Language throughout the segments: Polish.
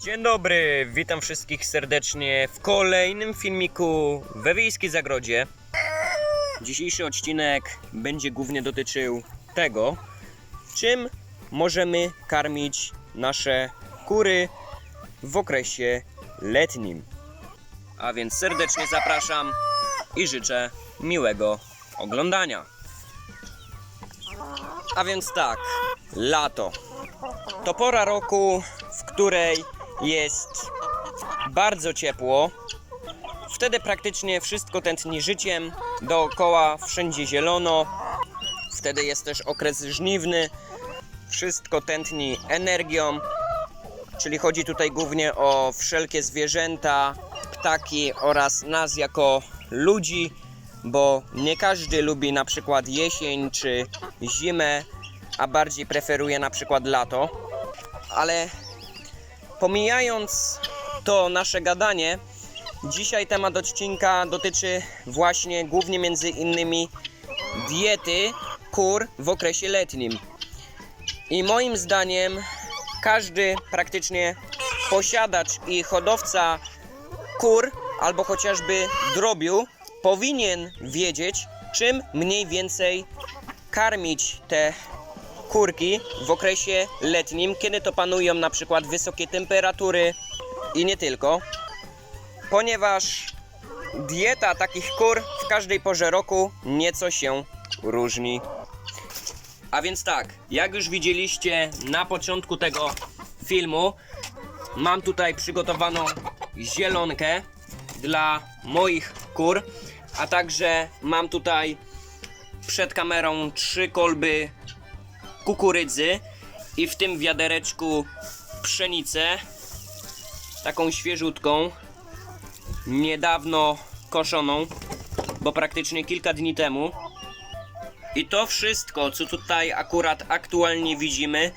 Dzień dobry, witam wszystkich serdecznie w kolejnym filmiku we Wiejskiej Zagrodzie. Dzisiejszy odcinek będzie głównie dotyczył tego, czym możemy karmić nasze kury w okresie letnim. A więc serdecznie zapraszam i życzę miłego oglądania. A więc tak, lato. To pora roku, w której jest bardzo ciepło. Wtedy praktycznie wszystko tętni życiem, dookoła wszędzie zielono. Wtedy jest też okres żniwny, wszystko tętni energią. Czyli chodzi tutaj głównie o wszelkie zwierzęta, ptaki oraz nas jako ludzi, bo nie każdy lubi na przykład jesień czy zimę, a bardziej preferuje na przykład lato. Ale pomijając to nasze gadanie, dzisiaj temat odcinka dotyczy właśnie głównie między innymi diety kur w okresie letnim. I moim zdaniem każdy praktycznie posiadacz i hodowca kur albo chociażby drobiu powinien wiedzieć, czym mniej więcej karmić te kurki w okresie letnim, kiedy to panują na przykład wysokie temperatury i nie tylko, ponieważ dieta takich kur w każdej porze roku nieco się różni. A więc tak, jak już widzieliście na początku tego filmu, mam tutaj przygotowaną zielonkę dla moich kur, a także mam tutaj przed kamerą trzy kolby kukurydzy i w tym wiadereczku pszenicę, taką świeżutką, niedawno koszoną, bo praktycznie kilka dni temu. I to wszystko, co tutaj akurat aktualnie widzimy,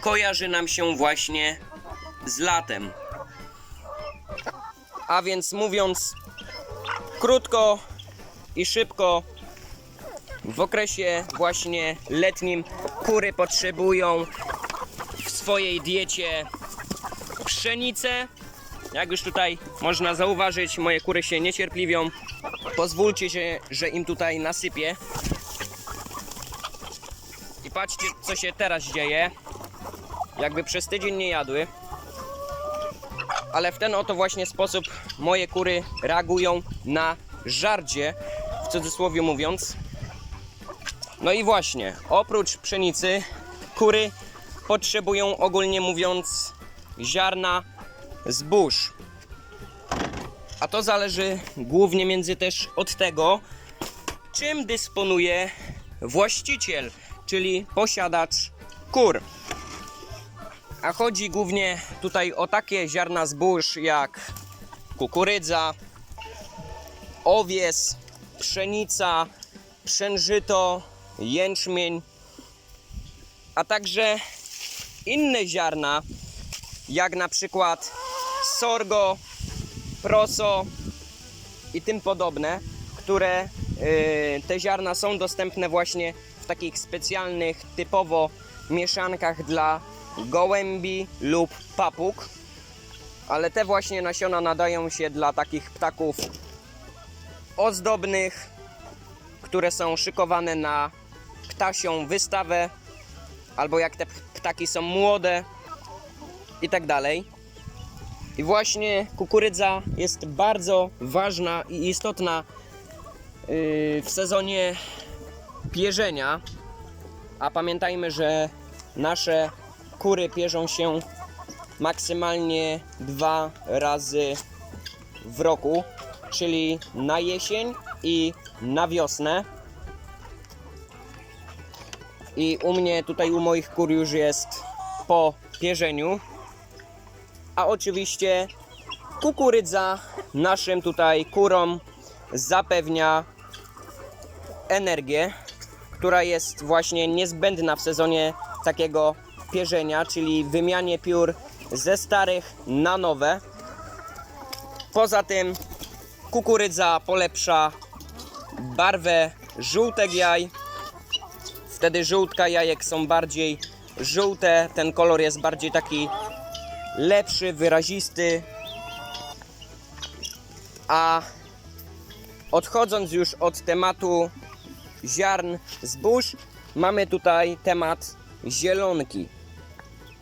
kojarzy nam się właśnie z latem. A więc mówiąc krótko i szybko, w okresie właśnie letnim kury potrzebują w swojej diecie pszenicę. Jak już tutaj można zauważyć, moje kury się niecierpliwią. Pozwólcie, się, że im tutaj nasypię. I patrzcie, co się teraz dzieje. Jakby przez tydzień nie jadły. Ale w ten oto właśnie sposób moje kury reagują na żarcie, w cudzysłowie mówiąc. No i właśnie, oprócz pszenicy, kury potrzebują ogólnie mówiąc ziarna zbóż. A to zależy głównie między też od tego, czym dysponuje właściciel, czyli posiadacz kur. A chodzi głównie tutaj o takie ziarna zbóż jak kukurydza, owies, pszenica, pszeniżyto, jęczmień, a także inne ziarna, jak na przykład sorgo, proso i tym podobne, które y, te ziarna są dostępne właśnie w takich specjalnych, typowo mieszankach dla gołębi lub papug. Ale te właśnie nasiona nadają się dla takich ptaków ozdobnych, które są szykowane na ptasią wystawę, albo jak te ptaki są młode i tak dalej. I właśnie kukurydza jest bardzo ważna i istotna yy, w sezonie pierzenia. A pamiętajmy, że nasze kury pierzą się maksymalnie dwa razy w roku, czyli na jesień i na wiosnę. I u mnie tutaj u moich kur już jest po pierzeniu. A oczywiście kukurydza naszym tutaj kurom zapewnia energię, która jest właśnie niezbędna w sezonie takiego pierzenia, czyli wymianie piór ze starych na nowe. Poza tym kukurydza polepsza barwę żółtek jaj. Wtedy żółtka jajek są bardziej żółte, ten kolor jest bardziej taki lepszy, wyrazisty. A odchodząc już od tematu ziarn zbóż, mamy tutaj temat zielonki.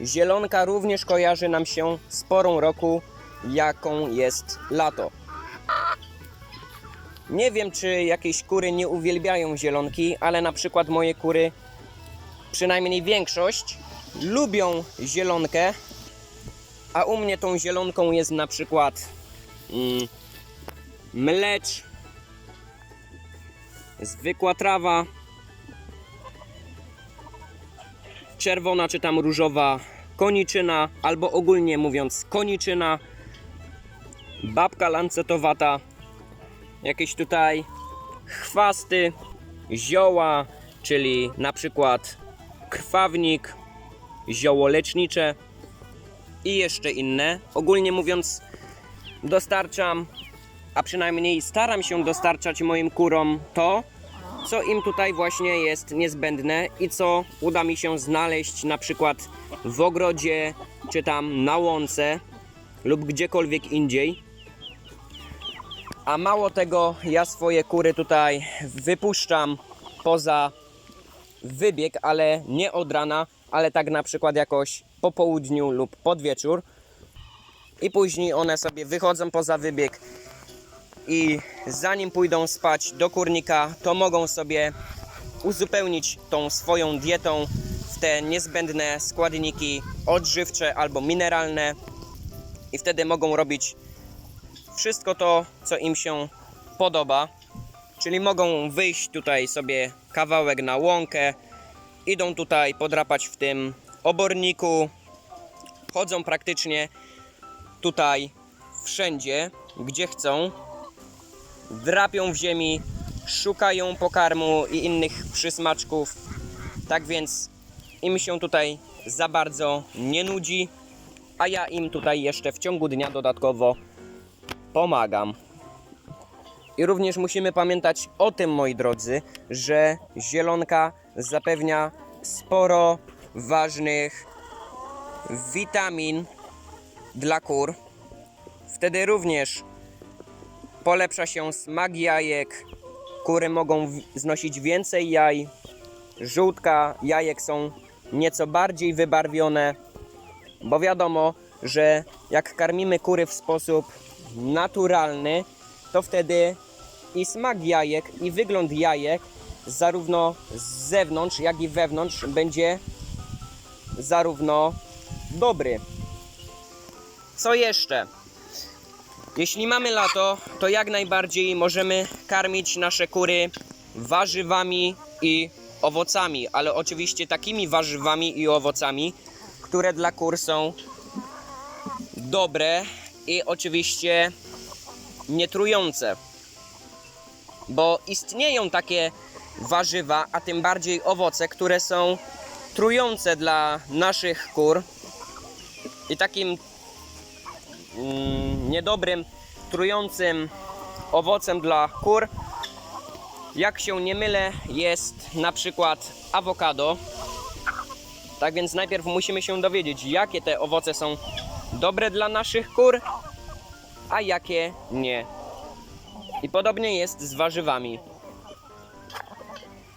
Zielonka również kojarzy nam się z porą roku, jaką jest lato. Nie wiem, czy jakieś kury nie uwielbiają zielonki, ale na przykład moje kury, przynajmniej większość, lubią zielonkę, a u mnie tą zielonką jest na przykład mm, mlecz, zwykła trawa, czerwona czy tam różowa koniczyna, albo ogólnie mówiąc koniczyna, babka lancetowata, jakieś tutaj chwasty, zioła, czyli na przykład krwawnik, zioło lecznicze i jeszcze inne. Ogólnie mówiąc, dostarczam, a przynajmniej staram się dostarczać moim kurom to, co im tutaj właśnie jest niezbędne i co uda mi się znaleźć na przykład w ogrodzie, czy tam na łące lub gdziekolwiek indziej. A mało tego, ja swoje kury tutaj wypuszczam poza wybieg, ale nie od rana, ale tak na przykład jakoś po południu lub pod wieczór. I później one sobie wychodzą poza wybieg i zanim pójdą spać do kurnika, to mogą sobie uzupełnić tą swoją dietą w te niezbędne składniki odżywcze albo mineralne i wtedy mogą robić wszystko to, co im się podoba. Czyli mogą wyjść tutaj sobie kawałek na łąkę, idą tutaj podrapać w tym oborniku, chodzą praktycznie tutaj wszędzie, gdzie chcą, drapią w ziemi, szukają pokarmu i innych przysmaczków. Tak więc im się tutaj za bardzo nie nudzi, a ja im tutaj jeszcze w ciągu dnia dodatkowo pomagam. I również musimy pamiętać o tym, moi drodzy, że zielonka zapewnia sporo ważnych witamin dla kur. Wtedy również polepsza się smak jajek. Kury mogą znosić więcej jaj. Żółtka jajek są nieco bardziej wybarwione, bo wiadomo, że jak karmimy kury w sposób naturalny, to wtedy i smak jajek, i wygląd jajek, zarówno z zewnątrz, jak i wewnątrz, będzie zarówno dobry. Co jeszcze? Jeśli mamy lato, to jak najbardziej możemy karmić nasze kury warzywami i owocami, ale oczywiście takimi warzywami i owocami, które dla kur są dobre i oczywiście nietrujące. Bo istnieją takie warzywa, a tym bardziej owoce, które są trujące dla naszych kur. I takim mm, niedobrym, trującym owocem dla kur, jak się nie mylę, jest na przykład awokado. Tak więc najpierw musimy się dowiedzieć, jakie te owoce są dobre dla naszych kur, a jakie nie. I podobnie jest z warzywami.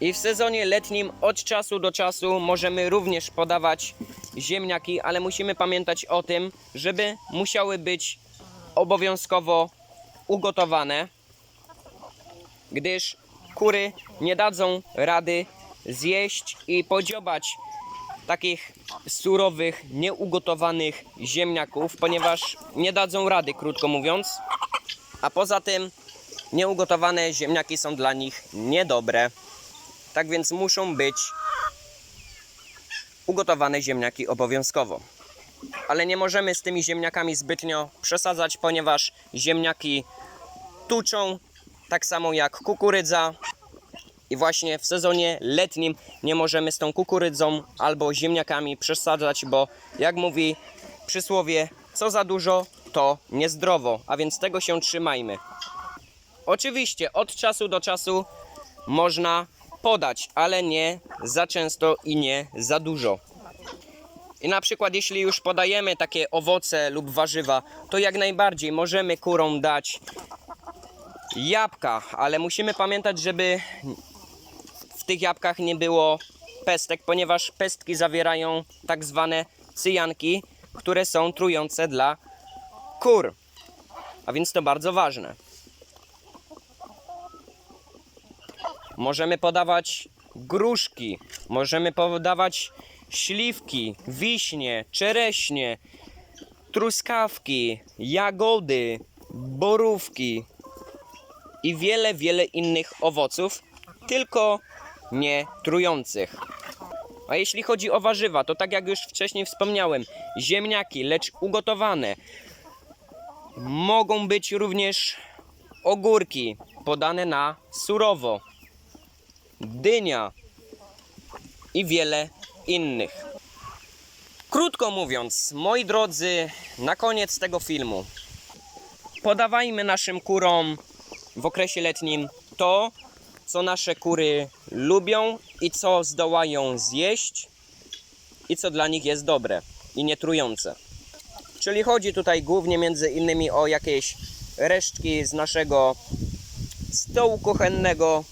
I w sezonie letnim od czasu do czasu możemy również podawać ziemniaki, ale musimy pamiętać o tym, żeby musiały być obowiązkowo ugotowane, gdyż kury nie dadzą rady zjeść i podziobać takich surowych, nieugotowanych ziemniaków, ponieważ nie dadzą rady, krótko mówiąc. A poza tym nieugotowane ziemniaki są dla nich niedobre. Tak więc muszą być ugotowane ziemniaki obowiązkowo. Ale nie możemy z tymi ziemniakami zbytnio przesadzać, ponieważ ziemniaki tuczą, tak samo jak kukurydza. I właśnie w sezonie letnim nie możemy z tą kukurydzą albo ziemniakami przesadzać, bo jak mówi przysłowie, co za dużo, to niezdrowo, a więc tego się trzymajmy. Oczywiście od czasu do czasu można podać, ale nie za często i nie za dużo. I na przykład jeśli już podajemy takie owoce lub warzywa, to jak najbardziej możemy kurom dać jabłka, ale musimy pamiętać, żeby tych jabłkach nie było pestek, ponieważ pestki zawierają tak zwane cyjanki, które są trujące dla kur. A więc to bardzo ważne. Możemy podawać gruszki, możemy podawać śliwki, wiśnie, czereśnie, truskawki, jagody, borówki i wiele, wiele innych owoców, tylko nie trujących. A jeśli chodzi o warzywa, to tak jak już wcześniej wspomniałem, ziemniaki, lecz ugotowane. Mogą być również ogórki podane na surowo, dynia i wiele innych. Krótko mówiąc, moi drodzy, na koniec tego filmu podawajmy naszym kurom w okresie letnim to, co nasze kury lubią i co zdołają zjeść i co dla nich jest dobre i nietrujące. Czyli chodzi tutaj głównie między innymi o jakieś resztki z naszego stołu kuchennego,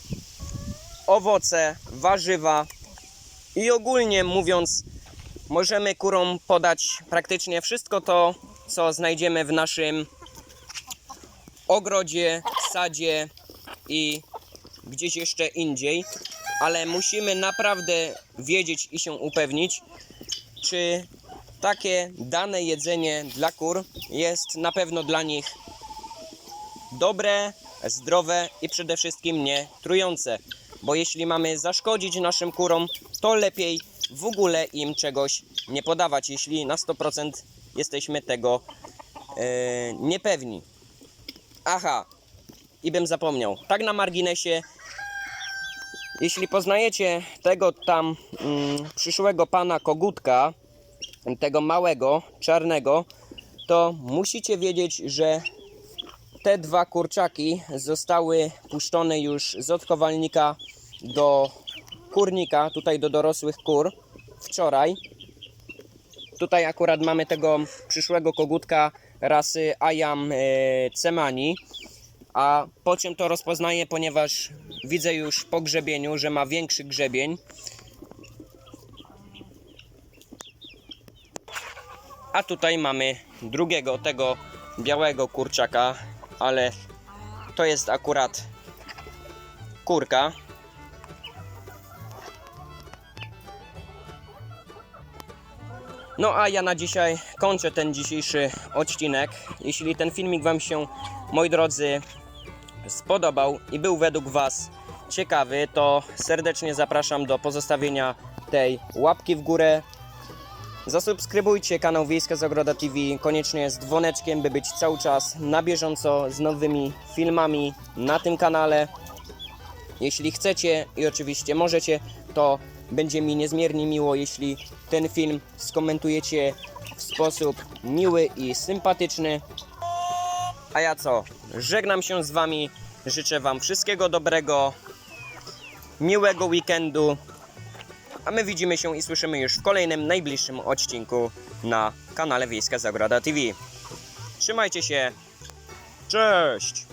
owoce, warzywa i ogólnie mówiąc, możemy kurom podać praktycznie wszystko to, co znajdziemy w naszym ogrodzie, sadzie i gdzieś jeszcze indziej, ale musimy naprawdę wiedzieć i się upewnić, czy takie dane jedzenie dla kur jest na pewno dla nich dobre, zdrowe i przede wszystkim nie trujące. Bo jeśli mamy zaszkodzić naszym kurom, to lepiej w ogóle im czegoś nie podawać, jeśli na 100% jesteśmy tego e, niepewni. Aha, i bym zapomniał. Tak na marginesie, jeśli poznajecie tego tam mm, przyszłego pana kogutka, tego małego, czarnego, to musicie wiedzieć, że te dwa kurczaki zostały puszczone już z odchowalnika do kurnika, tutaj do dorosłych kur wczoraj. Tutaj akurat mamy tego przyszłego kogutka rasy Ayam e, Cemani. A po czym to rozpoznaję, ponieważ widzę już po grzebieniu, że ma większy grzebień. A tutaj mamy drugiego, tego białego kurczaka, ale to jest akurat kurka. No a ja na dzisiaj kończę ten dzisiejszy odcinek. Jeśli ten filmik Wam się, moi drodzy, spodobał i był według Was ciekawy, to serdecznie zapraszam do pozostawienia tej łapki w górę. Zasubskrybujcie kanał Wiejska Zagroda TV koniecznie z dzwoneczkiem, by być cały czas na bieżąco z nowymi filmami na tym kanale. Jeśli chcecie i oczywiście możecie, to będzie mi niezmiernie miło, jeśli ten film skomentujecie w sposób miły i sympatyczny. A ja co? Żegnam się z Wami. Życzę Wam wszystkiego dobrego, miłego weekendu. A my widzimy się i słyszymy już w kolejnym, najbliższym odcinku na kanale Wiejska Zagroda TV. Trzymajcie się. Cześć!